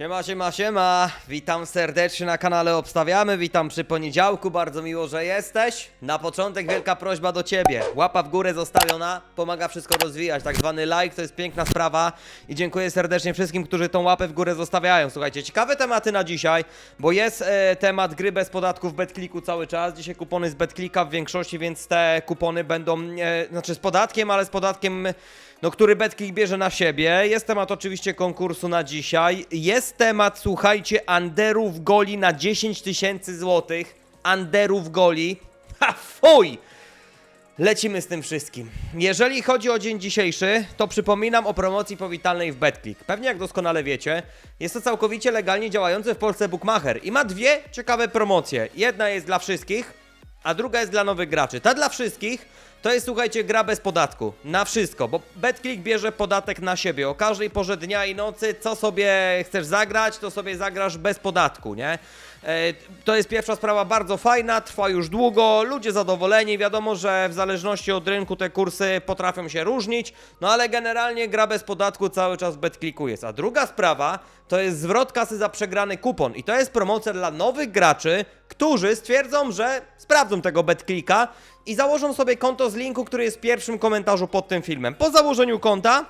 Siema, siema, siema. Witam serdecznie na kanale Obstawiamy. Witam przy poniedziałku. Bardzo miło, że jesteś. Na początek wielka prośba do ciebie. Łapa w górę zostawiona, pomaga wszystko rozwijać. Tak zwany like to jest piękna sprawa. I dziękuję serdecznie wszystkim, którzy tą łapę w górę zostawiają. Słuchajcie, ciekawe tematy na dzisiaj, bo jest e, temat gry bez podatków w BetClicku cały czas. Dzisiaj kupony z BetClicka w większości, więc te kupony będą, e, znaczy z podatkiem, ale z podatkiem no, który BetClick bierze na siebie. Jest temat oczywiście konkursu na dzisiaj. Jest temat, słuchajcie, underów goli na 10 tysięcy złotych. Underów goli. Ha, fuj! Lecimy z tym wszystkim. Jeżeli chodzi o dzień dzisiejszy, to przypominam o promocji powitalnej w BetClick. Pewnie jak doskonale wiecie, jest to całkowicie legalnie działający w Polsce bookmacher i ma dwie ciekawe promocje. Jedna jest dla wszystkich, a druga jest dla nowych graczy. Ta dla wszystkich to jest, słuchajcie, gra bez podatku. Na wszystko, bo BetClick bierze podatek na siebie. O każdej porze dnia i nocy, co sobie chcesz zagrać, to sobie zagrasz bez podatku, nie? E, to jest pierwsza sprawa bardzo fajna, trwa już długo, ludzie zadowoleni, wiadomo, że w zależności od rynku te kursy potrafią się różnić, no ale generalnie gra bez podatku cały czas w BetClicku jest. A druga sprawa to jest zwrot kasy za przegrany kupon i to jest promocja dla nowych graczy, którzy stwierdzą, że sprawdzą tego BetClicka i założą sobie konto z linku, który jest w pierwszym komentarzu pod tym filmem. Po założeniu konta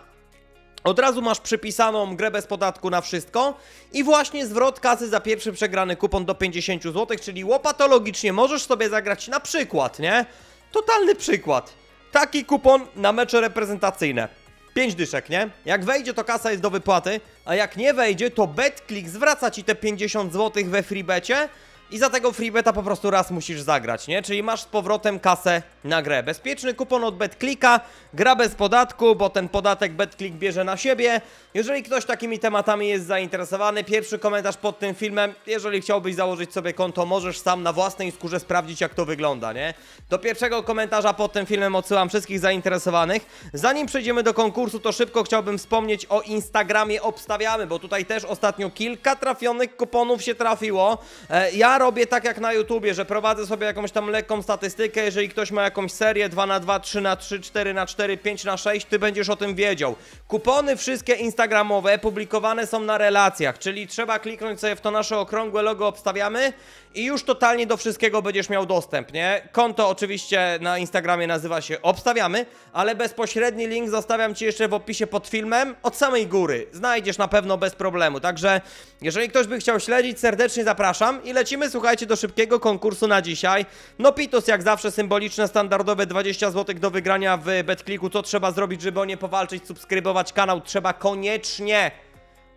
od razu masz przypisaną grę bez podatku na wszystko i właśnie zwrot kasy za pierwszy przegrany kupon do 50 zł, czyli łopatologicznie możesz sobie zagrać na przykład, nie? Totalny przykład. Taki kupon na mecze reprezentacyjne. 5 dyszek, nie? Jak wejdzie, to kasa jest do wypłaty, a jak nie wejdzie, to BetClick zwraca ci te 50 zł we freebecie i za tego freebeta po prostu raz musisz zagrać, nie? Czyli masz z powrotem kasę na grę. Bezpieczny kupon od BetClicka, gra bez podatku, bo ten podatek BetClick bierze na siebie. Jeżeli ktoś takimi tematami jest zainteresowany, pierwszy komentarz pod tym filmem. Jeżeli chciałbyś założyć sobie konto, możesz sam na własnej skórze sprawdzić, jak to wygląda, nie? Do pierwszego komentarza pod tym filmem odsyłam wszystkich zainteresowanych. Zanim przejdziemy do konkursu, to szybko chciałbym wspomnieć o Instagramie Obstawiamy, bo tutaj też ostatnio kilka trafionych kuponów się trafiło. E, ja robię tak jak na YouTubie, że prowadzę sobie jakąś tam lekką statystykę. Jeżeli ktoś ma jakąś serię 2 na 2 3 na 3 4 na 4 5 na 6 ty będziesz o tym wiedział. Kupony wszystkie instagramowe publikowane są na relacjach, czyli trzeba kliknąć sobie w to nasze okrągłe logo Obstawiamy i już totalnie do wszystkiego będziesz miał dostęp, nie? Konto oczywiście na Instagramie nazywa się Obstawiamy, ale bezpośredni link zostawiam Ci jeszcze w opisie pod filmem od samej góry. Znajdziesz na pewno bez problemu, także jeżeli ktoś by chciał śledzić, serdecznie zapraszam i lecimy, słuchajcie, do szybkiego konkursu na dzisiaj. No Pitus jak zawsze symboliczne, standardowe 20 zł do wygrania w BetClicku. Co trzeba zrobić, żeby o nie powalczyć, subskrybować kanał? Trzeba koniecznie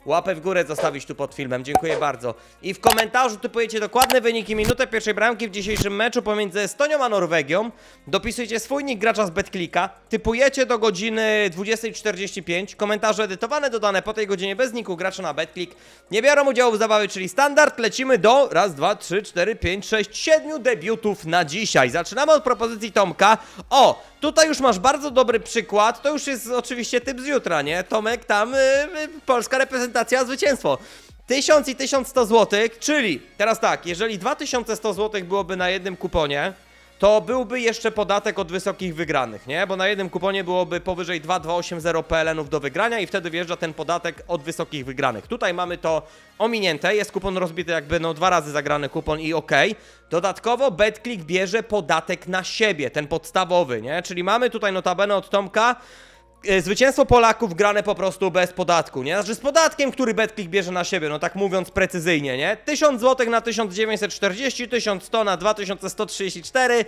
Łapę w górę zostawić tu pod filmem, dziękuję bardzo. I w komentarzu typujecie dokładne wyniki, minutę pierwszej bramki w dzisiejszym meczu pomiędzy Estonią a Norwegią. Dopisujecie swój nick gracza z BetClicka, typujecie do godziny 20.45. Komentarze edytowane, dodane po tej godzinie bez niku gracza na BetClick. Nie biorą udziału w zabawie, czyli standard. Lecimy do raz, dwa, trzy, cztery, pięć, sześć, siedmiu debiutów na dzisiaj. Zaczynamy od propozycji Tomka. O, tutaj już masz bardzo dobry przykład. To już jest oczywiście typ z jutra, nie? Tomek tam, y, y, polska reprezentacja, zwycięstwo. 1000 i 1100 zł, czyli teraz tak, jeżeli 2100 zł byłoby na jednym kuponie, to byłby jeszcze podatek od wysokich wygranych, nie? Bo na jednym kuponie byłoby powyżej 2280 PLN-ów do wygrania i wtedy wjeżdża ten podatek od wysokich wygranych. Tutaj mamy to ominięte, jest kupon rozbity jakby no dwa razy zagrany kupon i okej. Dodatkowo BetClick bierze podatek na siebie, ten podstawowy, nie? Czyli mamy tutaj notabene od Tomka zwycięstwo Polaków grane po prostu bez podatku, nie? Znaczy z podatkiem, który BetClick bierze na siebie, no tak mówiąc precyzyjnie, nie? 1000 zł na 1940, 1100 na 2134.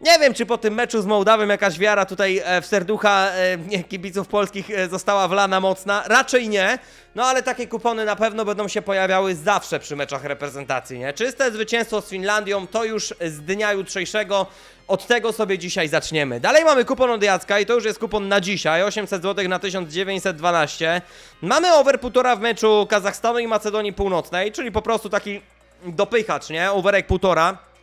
Nie wiem, czy po tym meczu z Mołdawem jakaś wiara tutaj e, w serducha e, kibiców polskich e, została wlana mocna. Raczej nie. No ale takie kupony na pewno będą się pojawiały zawsze przy meczach reprezentacji, nie? Czyste zwycięstwo z Finlandią to już z dnia jutrzejszego. Od tego sobie dzisiaj zaczniemy. Dalej mamy kupon od Jacka i to już jest kupon na dzisiaj. 800 zł na 1912. Mamy over półtora w meczu Kazachstanu i Macedonii Północnej, czyli po prostu taki dopychacz, nie? Overek półtora.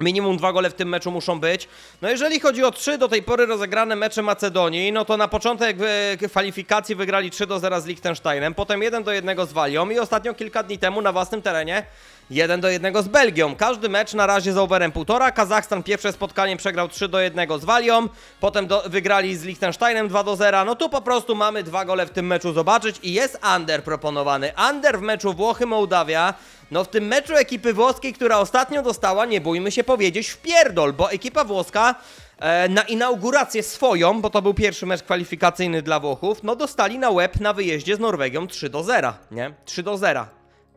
Minimum dwa gole w tym meczu muszą być. No jeżeli chodzi o trzy do tej pory rozegrane mecze Macedonii, no to na początek e, kwalifikacji wygrali 3 do 0 z Liechtensteinem, potem 1 do 1 z Walią i ostatnio kilka dni temu na własnym terenie 1 do 1 z Belgią. Każdy mecz na razie z overem 1,5. Kazachstan pierwsze spotkanie przegrał 3 do 1 z Walią, potem do, wygrali z Liechtensteinem 2 do 0. No tu po prostu mamy dwa gole w tym meczu zobaczyć i jest under proponowany. Under w meczu Włochy-Mołdawia. No w tym meczu ekipy włoskiej, która ostatnio dostała, nie bójmy się powiedzieć, w pierdol, bo ekipa włoska e, na inaugurację swoją, bo to był pierwszy mecz kwalifikacyjny dla Włochów, no dostali na łeb na wyjeździe z Norwegią 3 do 0, nie? 3 do 0.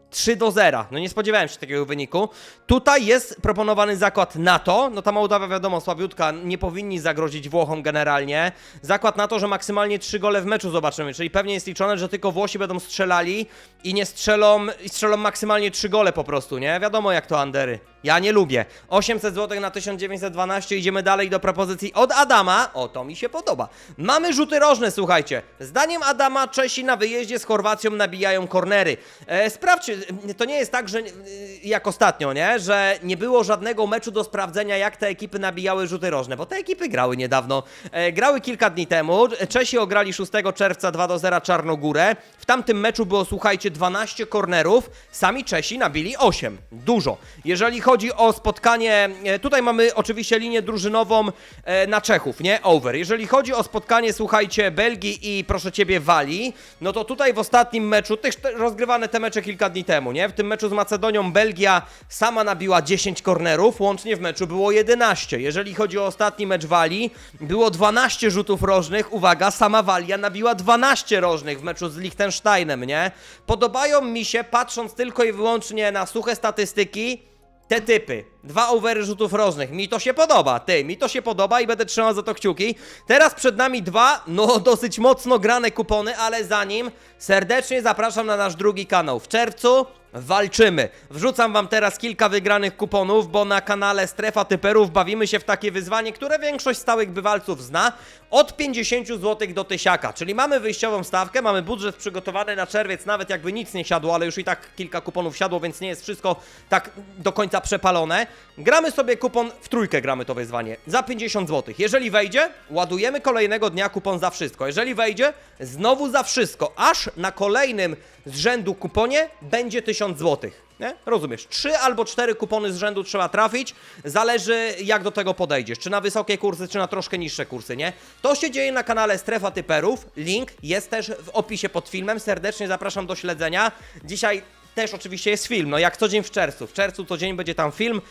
3 do 0. No nie spodziewałem się takiego wyniku. Tutaj jest proponowany zakład na to, no ta Mołdawia wiadomo, słabiutka, nie powinni zagrozić Włochom generalnie. Zakład na to, że maksymalnie 3 gole w meczu zobaczymy, czyli pewnie jest liczone, że tylko Włosi będą strzelali i nie strzelą, i strzelą maksymalnie 3 gole po prostu, nie? Wiadomo jak to Andery. Ja nie lubię. 800 zł na 1912, idziemy dalej do propozycji od Adama. O, to mi się podoba. Mamy rzuty rożne, słuchajcie. Zdaniem Adama Czesi na wyjeździe z Chorwacją nabijają kornery. E, sprawdźcie, e, to nie jest tak, że e, jak ostatnio, nie? Że nie było żadnego meczu do sprawdzenia, jak te ekipy nabijały rzuty rożne, bo te ekipy grały niedawno. E, grały kilka dni temu. Czesi ograli 6 czerwca 2 do 0 Czarnogórę. W tamtym meczu było, słuchajcie, 12 kornerów. Sami Czesi nabili 8. Dużo. Jeżeli chodzi o spotkanie, e, tutaj mamy oczywiście linię drużynową e, na Czechów, nie? Over. Jeżeli chodzi o spotkanie, słuchajcie, Belgii i proszę ciebie Walii, no to tutaj w ostatnim meczu, te, rozgrywane te mecze kilka dni temu, nie? W tym meczu z Macedonią Belgia sama nabiła 10 kornerów, łącznie w meczu było 11. Jeżeli chodzi o ostatni mecz Walii, było 12 rzutów rożnych, uwaga, sama Walia nabiła 12 rożnych w meczu z Liechtensteinem, nie? Podobają mi się, patrząc tylko i wyłącznie na suche statystyki, te typy. Dwa overy rzutów rożnych. Mi to się podoba, ty, mi to się podoba i będę trzymał za to kciuki. Teraz przed nami dwa, no dosyć mocno grane kupony, ale zanim serdecznie zapraszam na nasz drugi kanał. W czerwcu walczymy. Wrzucam wam teraz kilka wygranych kuponów, bo na kanale Strefa Typerów bawimy się w takie wyzwanie, które większość stałych bywalców zna. Od 50 zł do tysiaka, czyli mamy wyjściową stawkę, mamy budżet przygotowany na czerwiec, nawet jakby nic nie siadło, ale już i tak kilka kuponów siadło, więc nie jest wszystko tak do końca przepalone. Gramy sobie kupon, w trójkę gramy to wyzwanie, za 50 zł. Jeżeli wejdzie, ładujemy kolejnego dnia kupon za wszystko. Jeżeli wejdzie, znowu za wszystko, aż na kolejnym z rzędu kuponie będzie 1000 zł. Nie? Rozumiesz? Trzy albo cztery kupony z rzędu trzeba trafić. Zależy, jak do tego podejdziesz. Czy na wysokie kursy, czy na troszkę niższe kursy, nie? To się dzieje na kanale Strefa Typerów. Link jest też w opisie pod filmem. Serdecznie zapraszam do śledzenia. Dzisiaj też oczywiście jest film. No jak co dzień w czerwcu. W czerwcu co dzień będzie tam film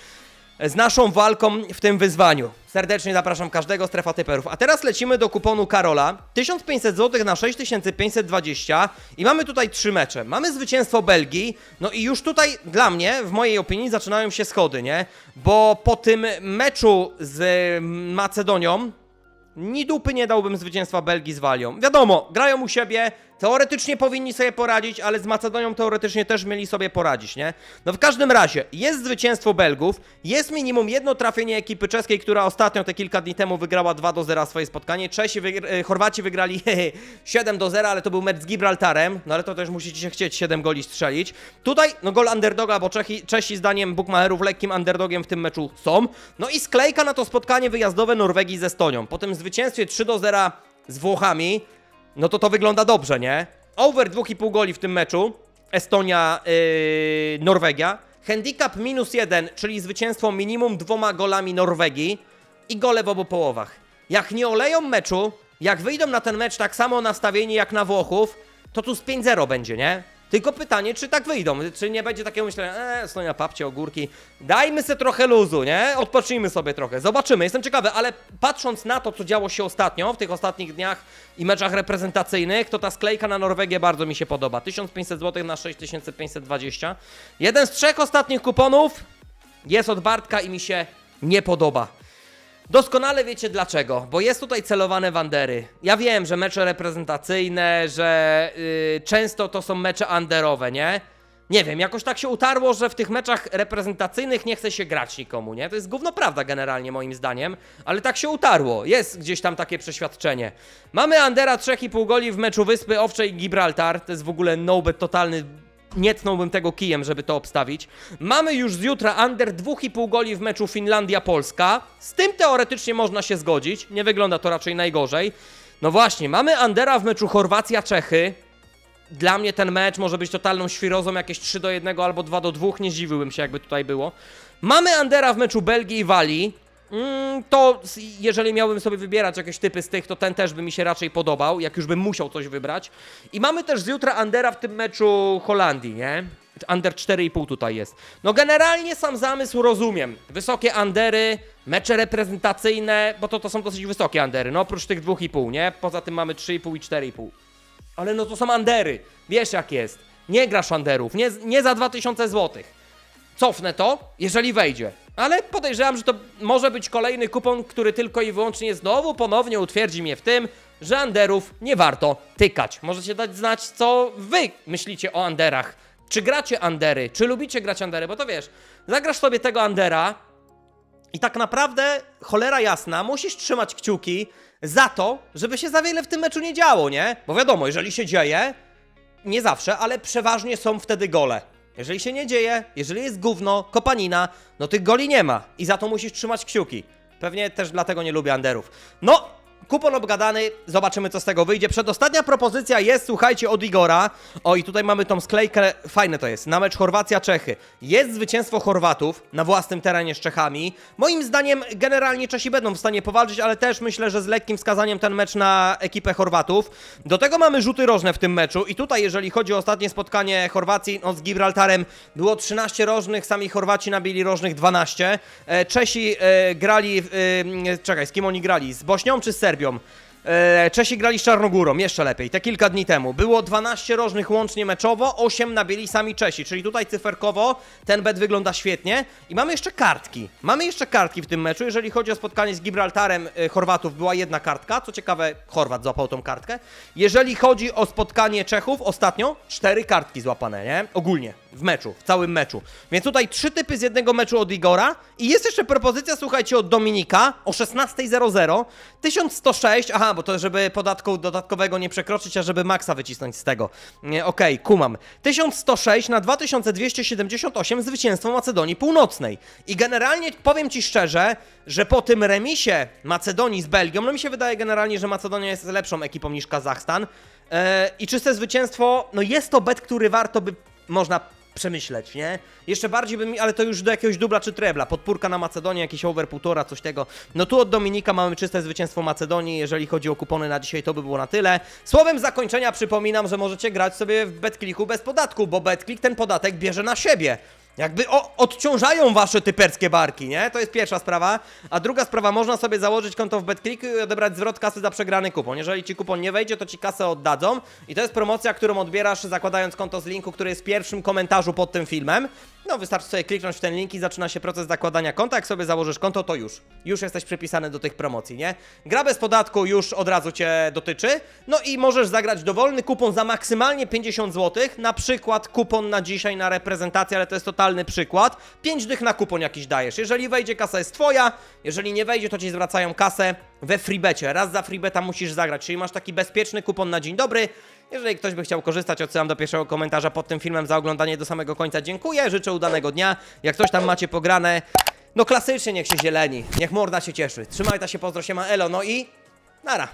z naszą walką w tym wyzwaniu. Serdecznie zapraszam każdego strefa typerów. A teraz lecimy do kuponu Karola. 1500 zł na 6520 i mamy tutaj trzy mecze. Mamy zwycięstwo Belgii, no i już tutaj dla mnie, w mojej opinii, zaczynają się schody, nie? Bo po tym meczu z Macedonią ni dupy nie dałbym zwycięstwa Belgii z Walią. Wiadomo, grają u siebie, teoretycznie powinni sobie poradzić, ale z Macedonią teoretycznie też mieli sobie poradzić, nie? No w każdym razie, jest zwycięstwo Belgów, jest minimum jedno trafienie ekipy czeskiej, która ostatnio te kilka dni temu wygrała 2 do 0 swoje spotkanie. Czesi, wygr- e, Chorwaci wygrali 7 do 0, ale to był mecz z Gibraltarem, no ale to też musicie się chcieć 7 goli strzelić. Tutaj, no gol underdoga, bo Czechi, Czesi zdaniem bookmacherów lekkim underdogiem w tym meczu są. No i sklejka na to spotkanie wyjazdowe Norwegii z Estonią. Po tym zwycięstwie 3 do 0 z Włochami, no to to wygląda dobrze, nie? Over 2,5 goli w tym meczu. Estonia, yy, Norwegia. Handicap minus 1, czyli zwycięstwo minimum dwoma golami Norwegii i gole w obu połowach. Jak nie oleją meczu, jak wyjdą na ten mecz tak samo nastawieni jak na Włochów, to tu z 5-0 będzie, nie? Tylko pytanie, czy tak wyjdą, czy nie będzie takiego myślenia, eee, Estonia, papcie, ogórki, dajmy sobie trochę luzu, nie? Odpocznijmy sobie trochę, zobaczymy, jestem ciekawy, ale patrząc na to, co działo się ostatnio, w tych ostatnich dniach i meczach reprezentacyjnych, to ta sklejka na Norwegię bardzo mi się podoba, 1500 zł na 6520. Jeden z trzech ostatnich kuponów jest od Bartka i mi się nie podoba. Doskonale wiecie dlaczego, bo jest tutaj celowane wandery. Ja wiem, że mecze reprezentacyjne, że yy, często to są mecze underowe, nie? Nie wiem, jakoś tak się utarło, że w tych meczach reprezentacyjnych nie chce się grać nikomu, nie? To jest gówno prawda generalnie moim zdaniem, ale tak się utarło. Jest gdzieś tam takie przeświadczenie. Mamy Andera 3,5 goli w meczu Wyspy Owczej Gibraltar. To jest w ogóle no totalny nie tnąłbym tego kijem, żeby to obstawić. Mamy już z jutra under 2,5 goli w meczu Finlandia-Polska. Z tym teoretycznie można się zgodzić. Nie wygląda to raczej najgorzej. No właśnie, mamy undera w meczu Chorwacja-Czechy. Dla mnie ten mecz może być totalną świrozą, jakieś 3 do 1 albo 2 do 2, nie zdziwiłbym się jakby tutaj było. Mamy Andera w meczu Belgii i Walii. Mm, to jeżeli miałbym sobie wybierać jakieś typy z tych, to ten też by mi się raczej podobał, jak już bym musiał coś wybrać. I mamy też z jutra Andera w tym meczu Holandii, nie? Under 4,5 tutaj jest. No generalnie sam zamysł rozumiem. Wysokie Andery, mecze reprezentacyjne, bo to, to są dosyć wysokie Andery, no oprócz tych 2,5, nie? Poza tym mamy 3,5 i 4,5. Ale no to są Andery. Wiesz jak jest. Nie grasz Anderów. Nie, nie za 2000 zł. Cofnę to, jeżeli wejdzie. Ale podejrzewam, że to może być kolejny kupon, który tylko i wyłącznie znowu ponownie utwierdzi mnie w tym, że Anderów nie warto tykać. Możecie dać znać, co wy myślicie o Anderach. Czy gracie Andery? Czy lubicie grać Andery? Bo to wiesz, zagrasz sobie tego Andera, i tak naprawdę, cholera jasna, musisz trzymać kciuki za to, żeby się za wiele w tym meczu nie działo, nie? Bo wiadomo, jeżeli się dzieje, nie zawsze, ale przeważnie są wtedy gole. Jeżeli się nie dzieje, jeżeli jest gówno, kopanina, no tych goli nie ma. I za to musisz trzymać kciuki. Pewnie też dlatego nie lubię underów. No, kupon obgadany, zobaczymy co z tego wyjdzie. Przedostatnia propozycja jest, słuchajcie, od Igora. O, i tutaj mamy tą sklejkę, fajne to jest, na mecz Chorwacja-Czechy. Jest zwycięstwo Chorwatów na własnym terenie z Czechami. Moim zdaniem generalnie Czesi będą w stanie powalczyć, ale też myślę, że z lekkim wskazaniem ten mecz na ekipę Chorwatów. Do tego mamy rzuty rożne w tym meczu i tutaj jeżeli chodzi o ostatnie spotkanie Chorwacji no, z Gibraltarem, było 13 rożnych, sami Chorwaci nabili rożnych 12. E, Czesi e, grali, e, czekaj, z kim oni grali? Z Bośnią czy z Serbią? E, Czesi grali z Czarnogórą, jeszcze lepiej, te kilka dni temu. Było 12 rożnych łącznie meczowo, 8 nabili sami Czesi, czyli tutaj cyferkowo ten bet wygląda świetnie. I mamy jeszcze kartki. Mamy jeszcze kartki w tym meczu. Jeżeli chodzi o spotkanie z Gibraltarem e, Chorwatów, była jedna kartka. Co ciekawe, Chorwat złapał tą kartkę. Jeżeli chodzi o spotkanie Czechów, ostatnio cztery kartki złapane, nie? Ogólnie, w meczu, w całym meczu. Więc tutaj trzy typy z jednego meczu od Igora. I jest jeszcze propozycja, słuchajcie, od Dominika o 16.00. 1106, aha, bo to żeby podatku dodatkowego nie przekroczyć, a żeby maksa wycisnąć z tego. Okej, kumam. 1106 na 2278 zwycięstwo Macedonii Północnej. I generalnie powiem Ci szczerze, że po tym remisie Macedonii z Belgią, no mi się wydaje generalnie, że Macedonia jest lepszą ekipą niż Kazachstan. E, I czyste zwycięstwo, no jest to bet, który warto by, można przemyśleć, nie? Jeszcze bardziej bym, ale to już do jakiegoś dubla czy trebla, podpórka na Macedonię, jakiś over półtora, coś tego. No tu od Dominika mamy czyste zwycięstwo Macedonii, jeżeli chodzi o kupony na dzisiaj to by było na tyle. Słowem zakończenia przypominam, że możecie grać sobie w BetClicku bez podatku, bo BetClick ten podatek bierze na siebie. Jakby o, odciążają wasze typerskie barki, nie? To jest pierwsza sprawa. A druga sprawa, można sobie założyć konto w BetClick i odebrać zwrot kasy za przegrany kupon. Jeżeli ci kupon nie wejdzie, to ci kasę oddadzą. I to jest promocja, którą odbierasz zakładając konto z linku, który jest w pierwszym komentarzu pod tym filmem. No, wystarczy sobie kliknąć w ten link i zaczyna się proces zakładania konta. Jak sobie założysz konto, to już. Już jesteś przypisany do tych promocji, nie? Gra bez podatku już od razu cię dotyczy. No i możesz zagrać dowolny kupon za maksymalnie 50 zł. Na przykład kupon na dzisiaj na reprezentację, ale to jest totalny przykład. 5 dych na kupon jakiś dajesz. Jeżeli wejdzie, kasa jest twoja. Jeżeli nie wejdzie, to ci zwracają kasę we freebecie. Raz za freebeta musisz zagrać, czyli masz taki bezpieczny kupon na dzień dobry. Jeżeli ktoś by chciał korzystać, odsyłam do pierwszego komentarza pod tym filmem za oglądanie do samego końca. Dziękuję, życzę udanego dnia. Jak coś tam macie pograne, no klasycznie niech się zieleni, niech morda się cieszy. Trzymaj ta się, pozdro się ma Elo, no i nara.